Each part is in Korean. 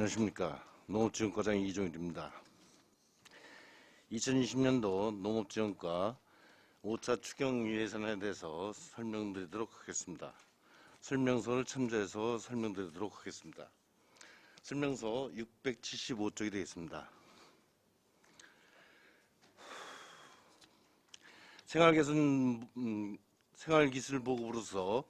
안녕하십니까. 농업지원과장 이종일입니다. 2020년도 농업지원과 5차 추경 예산에 대해서 설명드리도록 하겠습니다. 설명서를 첨부해서 설명드리도록 하겠습니다. 설명서 675쪽이 되겠습니다. 생활개선, 음, 생활기술 보급으로서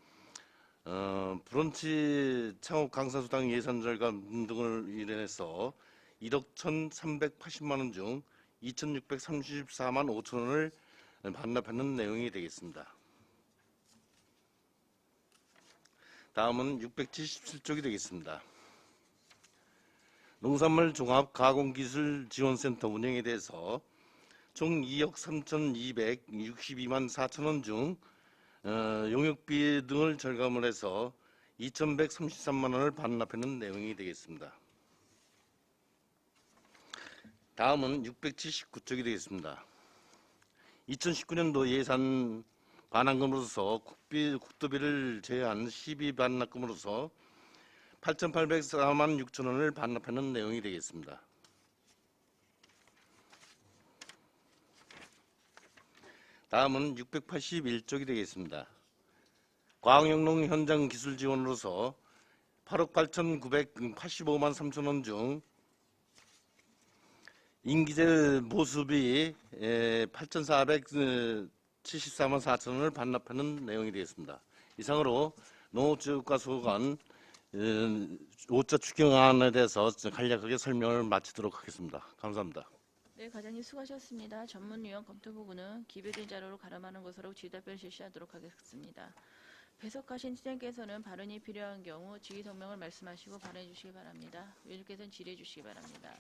어, 브런치 창업 강사수당 예산 절감 등을 일해서 1억 1,380만 원 중 2,634만 5천 원을 반납하는 내용이 되겠습니다. 다음은 677쪽이 되겠습니다. 농산물 종합 가공기술 지원센터 운영에 대해서 총 2억 3,262만 4천 원중 어, 용역비 등을 절감을 해서 2,133만 원을 반납하는 내용이 되겠습니다. 다음은 679쪽이 되겠습니다. 2019년도 예산 반환금으로서 국비, 국도비를 제외한 시비 반납금으로서 8,804만 6천 원을 반납하는 내용이 되겠습니다. 다음은 681쪽이 되겠습니다. 광역농 현장 기술 지원으로서 8억 8,985만 3천 원 중 인기제 보수비 8,474만 4천 원을 반납하는 내용이 되겠습니다. 이상으로 농업지원과 소관 5차 추경안에 대해서 간략하게 설명을 마치도록 하겠습니다. 감사합니다. 네, 과장님 수고하셨습니다. 전문위원 검토보고는 기재된 자료로 가름하는 것으로 지답변 실시하도록 하겠습니다. 배석하신 팀장께서는 발언이 필요한 경우 지휘 성명을 말씀하시고 발언해 주시기 바랍니다. 위원님께서는 질의해 주시기 바랍니다.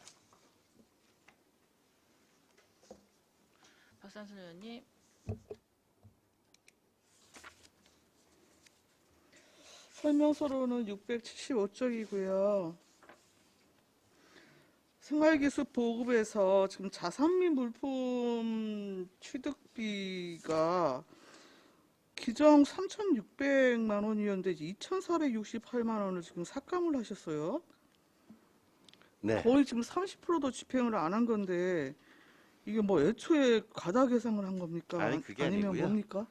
박상순 의원님, 설명서로는 675쪽이고요. 생활기술 보급에서 지금 자산미 물품 취득비가 기정 3,600만 원이었는데 2,468만 원을 지금 삭감을 하셨어요. 네. 거의 지금 30%도 집행을 안 한 건데 이게 뭐 애초에 과다 계상을 한 겁니까? 아니, 그게 아니면 아니고요. 뭡니까?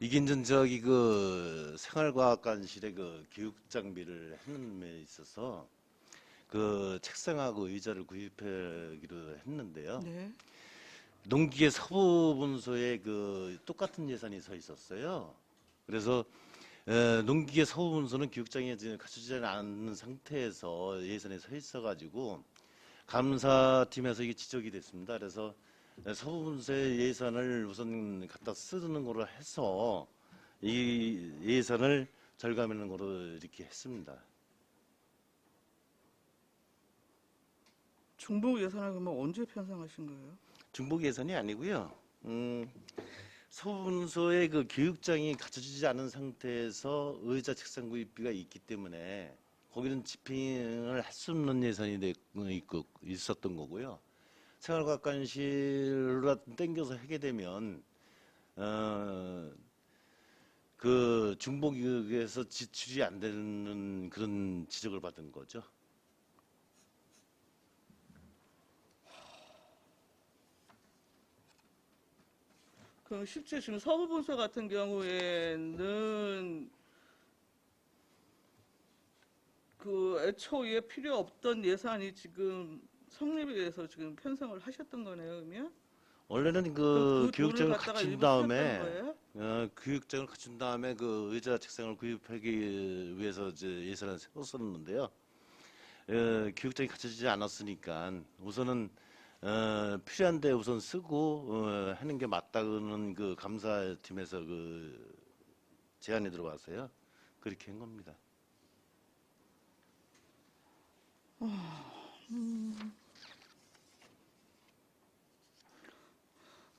이게 이제 저기 그 생활과학관실의 그 교육 장비를 데 있어서 그 책상하고 의자를 구입하기로 했는데요. 네. 농기계 서부분소에 그 똑같은 예산이 서 있었어요. 그래서 에, 농기계 서부분소는 교육장에 지금 갖춰지지 않는 상태에서 예산에 서 있어가지고 감사팀에서 이게 지적이 됐습니다. 그래서 서부분소의 예산을 우선 갖다 쓰는 거로 해서 이 예산을 절감하는 거로 이렇게 했습니다. 중복 예산을 그러면 언제 편성하신 거예요? 중복 예산이 아니고요. 음, 서분소의 그 교육장이 갖춰지지 않은 상태에서 의자 책상 구입비가 있기 때문에 거기는 집행을 할 수 없는 예산이 돼 있고 있었던 거고요. 생활과학관실로 땡겨서 하게 되면 어, 그 중복에서 지출이 안 되는 그런 지적을 받은 거죠. 그럼 실제 지금 서부분서 같은 경우에는 그 애초에 필요 없던 예산이 지금 성립이 돼서 지금 편성을 하셨던 거네요, 그러면? 원래는 그럼 그 교육장을 갖춘 다음에? 어, 교육장을 갖춘 다음에 그 의자 책상을 구입하기 위해서 이제 예산을 세웠었는데요. 어, 교육장이 갖춰지지 않았으니까 우선은 어, 필요한데 우선 쓰고 어, 하는 게 맞다는 그 감사팀에서 그 제안이 들어와서요. 그렇게 한 겁니다.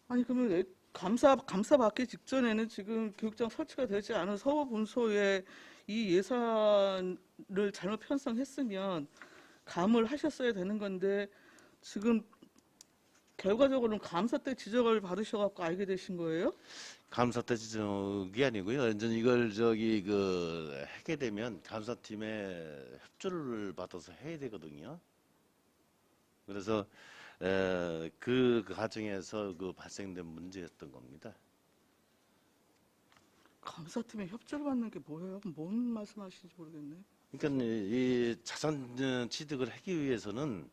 아니 그러면 애- 감사 감사 받기 직전에는 지금 교육장 설치가 되지 않은 서부분소에 이 예산을 잘못 편성했으면 감을 하셨어야 되는 건데 지금 결과적으로는 감사 때 지적을 받으셔갖고 알게 되신 거예요? 감사 때 지적이 아니고요. 완전 이걸 저기 그 하게 되면 감사팀의 협조를 받아서 해야 되거든요. 그래서 에, 그, 그 과정에서 그 발생된 문제였던 겁니다. 감사팀에 협조를 받는 게 뭐예요? 뭔 말씀하시는지 모르겠네. 그러니까 이, 이 자산 어, 취득을 하기 위해서는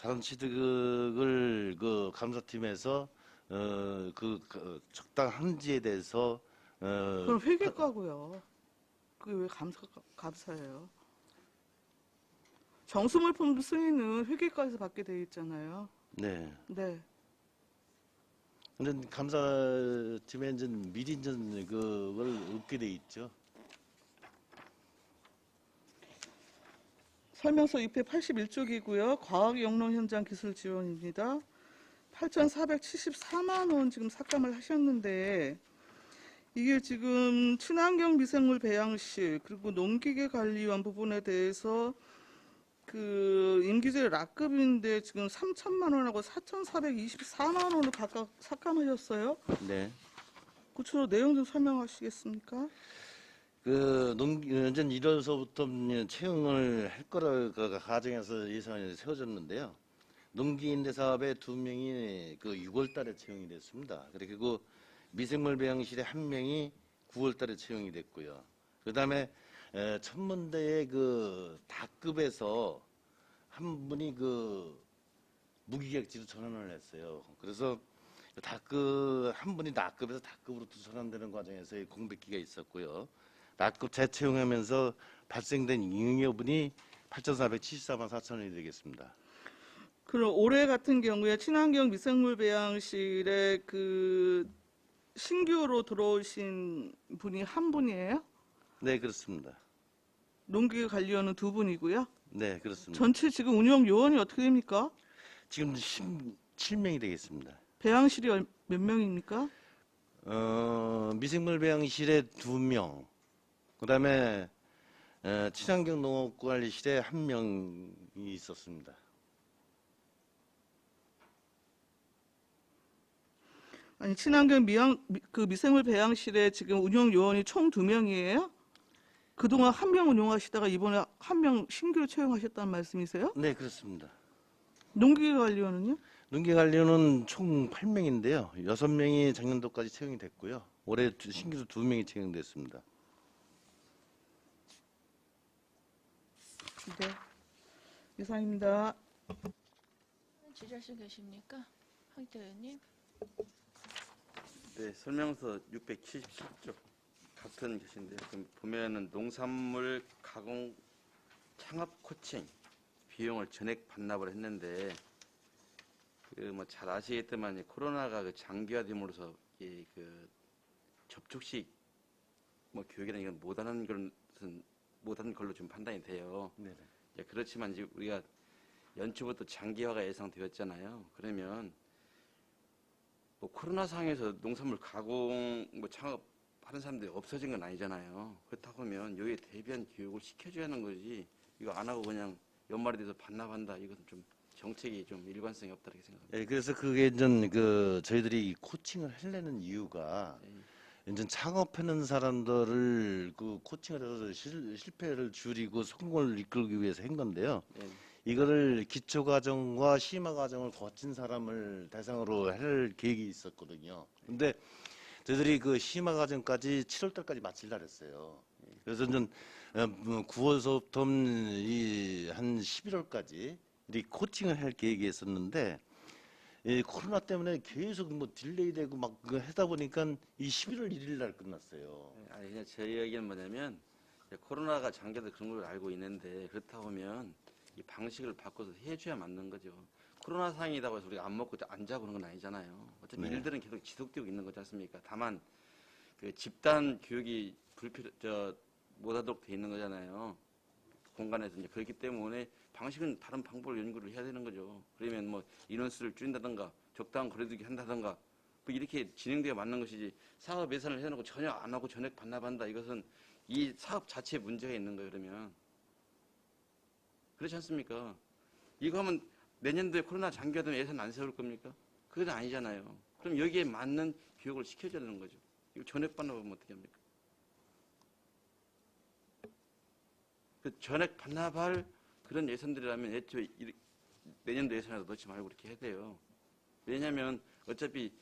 자산 취득을 그 감사팀에서 어, 그, 그 적당한지에 대해서 어, 그럼 회계과고요. 그게 왜 감사 감사예요? 정수물품 승인은 회계과에서 받게 돼 있잖아요. 네. 네. 근데 감사팀에 이제 미리 이제 그걸 얻게 돼 있죠. 설명서 2회 81쪽이고요. 과학 영농 현장 기술 지원입니다. 8,474만 원 지금 삭감을 하셨는데 이게 지금 친환경 미생물 배양실 그리고 농기계 관리원 부분에 대해서 그 임기제 락급인데 지금 3천만 원하고 4,424만 원을 각각 삭감하셨어요. 네. 구체로 내용 좀 설명하시겠습니까? 그 농, 이제 1월서부터 채용을 할 거라 그 가정에서 예산이 세워졌는데요. 농기인대 사업에 두 명이 그 6월 달에 채용이 됐습니다. 그리고 미생물 배양실에 한 명이 9월 달에 채용이 됐고요. 그 다음에 천문대의 그 다급에서 한 분이 그 무기객지로 전환을 했어요. 그래서 다급 한 분이 나급에서 다급으로 또 전환되는 과정에서 이 공백기가 있었고요. 나급 재채용하면서 발생된 잉여분이 8,474만 4천 원이 되겠습니다. 그럼 올해 같은 경우에 친환경 미생물 배양실에 그 신규로 들어오신 분이 한 분이에요? 네, 그렇습니다. 농기계 관리원은 두 분이고요. 네, 그렇습니다. 전체 지금 운영 요원이 어떻게 됩니까? 지금 17명이 되겠습니다. 배양실이 얼- 몇 명입니까? 어, 미생물 배양실에 두 명, 그 다음에 친환경 농업관리실에 한 명이 있었습니다. 아니 친환경 미양 미- 그 미생물 배양실에 지금 운영 요원이 총 두 명이에요? 그동안 한 명 운영하시다가 이번에 한 명 신규로 채용하셨다는 말씀이세요? 네, 그렇습니다. 농기계 관리원은요? 농기관리원은 총 8명인데요. 6명이 작년도까지 채용이 됐고요. 올해 두- 신규로 2명이 채용됐습니다. 네. 이상입니다. 지자실 계십니까? 황태 의원님. 네, 설명서 677쪽 같은 것인데요. 그럼 보면은 농산물 가공 창업 코칭 비용을 전액 반납을 했는데 그 뭐 잘 아시겠지만 이 코로나가 그 장기화됨으로써 이그 접촉식 뭐 교육이라는 이건 못하는 것은 못하는 걸로 좀 판단이 돼요. 네. 예, 그렇지만 이제 우리가 연초부터 장기화가 예상되었잖아요. 그러면 뭐 코로나 상황에서 농산물 가공 뭐 창업 하는 사람들이 없어진 건 아니잖아요. 그렇다고 하면 여기에 대비한 교육을 시켜줘야 하는 거지 이거 안 하고 그냥 연말이 돼서 반납한다 이것은 좀 정책이 좀 일관성이 없다 이렇게 생각합니다. 예, 그래서 그게 이제 그 저희들이 이 코칭을 하려는 이유가 예. 이제 창업하는 사람들을 그 코칭을 해서 실, 실패를 줄이고 성공을 이끌기 위해서 한 건데요. 예. 이거를 기초 과정과 심화 과정을 거친 사람을 대상으로 할 계획이 있었거든요. 근데 저희들이 그 심화 과정까지 7월 달까지 마칠라 그랬어요. 그래서 전 9월서부터 이 한 11월까지 이 코칭을 할 계획이 있었는데 이 코로나 때문에 계속 뭐 딜레이되고 막 그거 하다 보니까 이 11월 1일 날 끝났어요. 예, 아니 그냥 제 이야기는 뭐냐면 이제 코로나가 장기화돼 그런 걸 알고 있는데 그렇다고 하면 이 방식을 바꿔서 해줘야 맞는 거죠. 코로나 상황이라고 해서 우리가 안 먹고 안 자고 그런 건 아니잖아요. 어차피 네. 일들은 계속 지속되고 있는 거지 않습니까? 다만 그 집단 교육이 불필요 저 못하도록 돼 있는 거잖아요. 공간에서 이제 그렇기 때문에 방식은 다른 방법을 연구를 해야 되는 거죠. 그러면 뭐 인원수를 줄인다든가 적당한 거리두기 한다든가 뭐 이렇게 진행되어 맞는 것이지 사업 예산을 해놓고 전혀 안 하고 전액 반납한다 이것은 이 사업 자체에 문제가 있는 거예요 그러면 그렇지 않습니까? 이거 하면 내년도에 코로나 장기화 되면 예산 안 세울 겁니까? 그건 아니잖아요. 그럼 여기에 맞는 교육을 시켜줘야 되는 거죠. 이거 전액 반납하면 어떻게 합니까? 그 전액 반납할 그런 예산들이라면 애초에 이- 내년도 예산에도 넣지 말고 그렇게 해야 돼요. 왜냐하면 어차피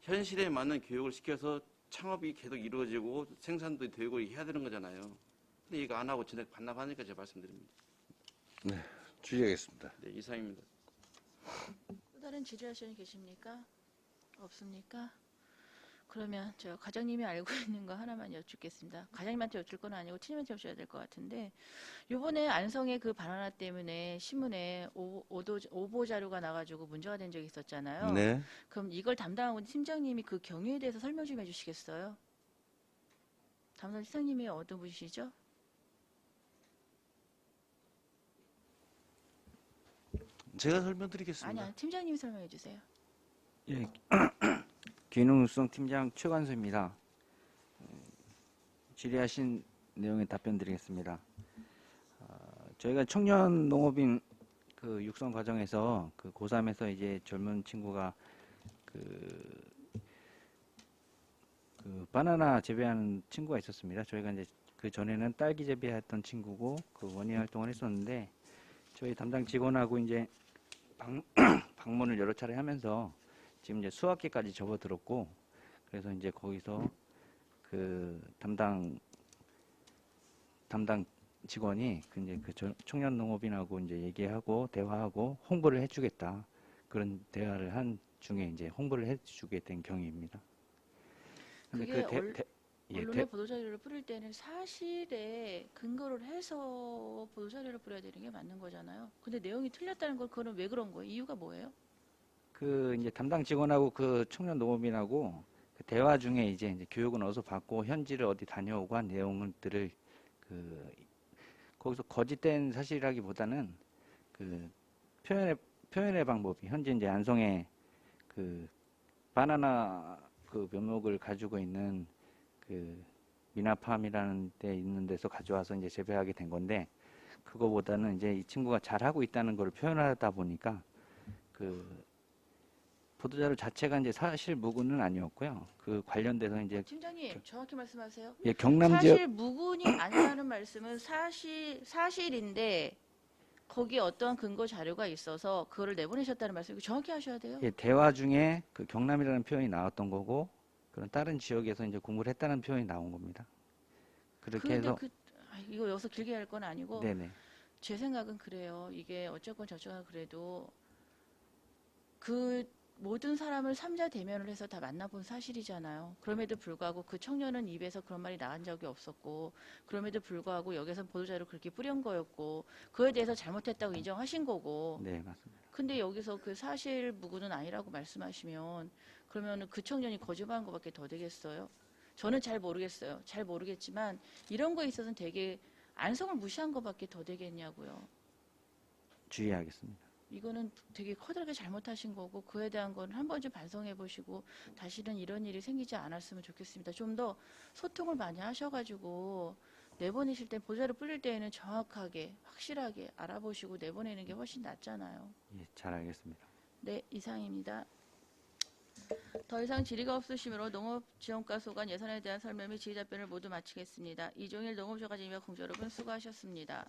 현실에 맞는 교육을 시켜서 창업이 계속 이루어지고 생산도 되고 해야 되는 거잖아요. 근데 이거 안 하고 전액 반납하니까 제가 말씀드립니다. 주의하겠습니다. 네, 이상입니다. 또 다른 질의하시는 분 계십니까? 없습니까? 그러면 저 과장님이 알고 있는 거 하나만 여쭙겠습니다. 과장님한테 여쭐 건 아니고 팀장님한테 여쭤야 될 것 같은데 요번에 안성의 그 바나나 때문에 신문에 오, 오도, 오보 자료가 나가지고 문제가 된 적이 있었잖아요. 네. 그럼 이걸 담당하고 있는 팀장님이 그 경위에 대해서 설명 좀 해주시겠어요? 담당 팀장님이 어떤 분이시죠? 제가 설명드리겠습니다. 아니야, 팀장님이 설명해 주세요. 예, 기능성 팀장 최관수입니다. 에, 질의하신 내용에 답변 드리겠습니다. 어, 저희가 청년 농업인 그 육성 과정에서 그 고3에서 이제 젊은 친구가 그, 그 바나나 재배하는 친구가 있었습니다. 저희가 이제 그 전에는 딸기 재배했던 친구고 그 원예 활동을 했었는데 저희 담당 직원하고 이제 방, 방문을 여러 차례 하면서 지금 이제 수학기까지 접어들었고 그래서 이제 거기서 그 담당 담당 직원이 그 이제 그 저- 청년 농업인하고 이제 얘기하고 대화하고 홍보를 해주겠다 그런 대화를 한 중에 이제 홍보를 해주게 된 경위입니다. 근데 그게 대- 얼- 대- 예, 언론에 대- 보도자료를 뿌릴 때는 사실에 근거를 해서 보도자료를 뿌려야 되는 게 맞는 거잖아요. 근데 내용이 틀렸다는 걸 그거는 왜 그런 거예요? 이유가 뭐예요? 그 이제 담당 직원하고 그 청년 농업인하고 그 대화 중에 이제, 이제 교육은 어디서 받고 현지를 어디 다녀오고 한 내용들을 그 거기서 거짓된 사실이라기보다는 그 표현의 표현의 방법이 현재 이제 안성에 그 바나나 그 묘목을 가지고 있는 그 미나팜이라는 데 있는 데서 가져와서 이제 재배하게 된 건데 그거보다는 이제 이 친구가 잘하고 있다는 걸 표현하다 보니까 그 보도자료 자체가 이제 사실 무근은 아니었고요. 그 관련돼서 이제 팀장님 정확히 말씀하세요. 예, 경남 지역 사실 무근이 아니라는 말씀은 사실 사실인데 거기에 어떠한 근거 자료가 있어서 그거를 내보내셨다는 말씀 정확히 하셔야 돼요. 예, 대화 중에 그 경남이라는 표현이 나왔던 거고 그런 다른 지역에서 이제 공부를 했다는 표현이 나온 겁니다. 그렇게 해서 그 아, 이거 여기서 길게 할 건 아니고 네네 제 생각은 그래요. 이게 어쨌건 저쨌건 그래도 그 모든 사람을 삼자 대면을 해서 다 만나본 사실이잖아요. 그럼에도 불구하고 그 청년은 입에서 그런 말이 나간 적이 없었고, 그럼에도 불구하고 여기서 보도자료 그렇게 뿌린 거였고, 그에 대해서 잘못했다고 인정하신 거고, 네 맞습니다. 근데 여기서 그 사실 무근은 아니라고 말씀하시면, 그러면 그 청년이 거짓말한 것밖에 더 되겠어요? 저는 잘 모르겠어요. 잘 모르겠지만, 이런 거에 있어서는 되게 안성을 무시한 것밖에 더 되겠냐고요. 주의하겠습니다. 이거는 되게 커다랗게 잘못하신 거고 그에 대한 건 한 번 좀 반성해 보시고 다시는 이런 일이 생기지 않았으면 좋겠습니다. 좀 더 소통을 많이 하셔가지고 내보내실 때 보자를 뿌릴 때에는 정확하게 확실하게 알아보시고 내보내는 게 훨씬 낫잖아요. 예, 잘 알겠습니다. 네, 이상입니다. 더 이상 질의가 없으시므로 농업지원과 소관 예산에 대한 설명 및 질의 답변을 모두 마치겠습니다. 이종일 농업조과장님과 공조 여러분 수고하셨습니다.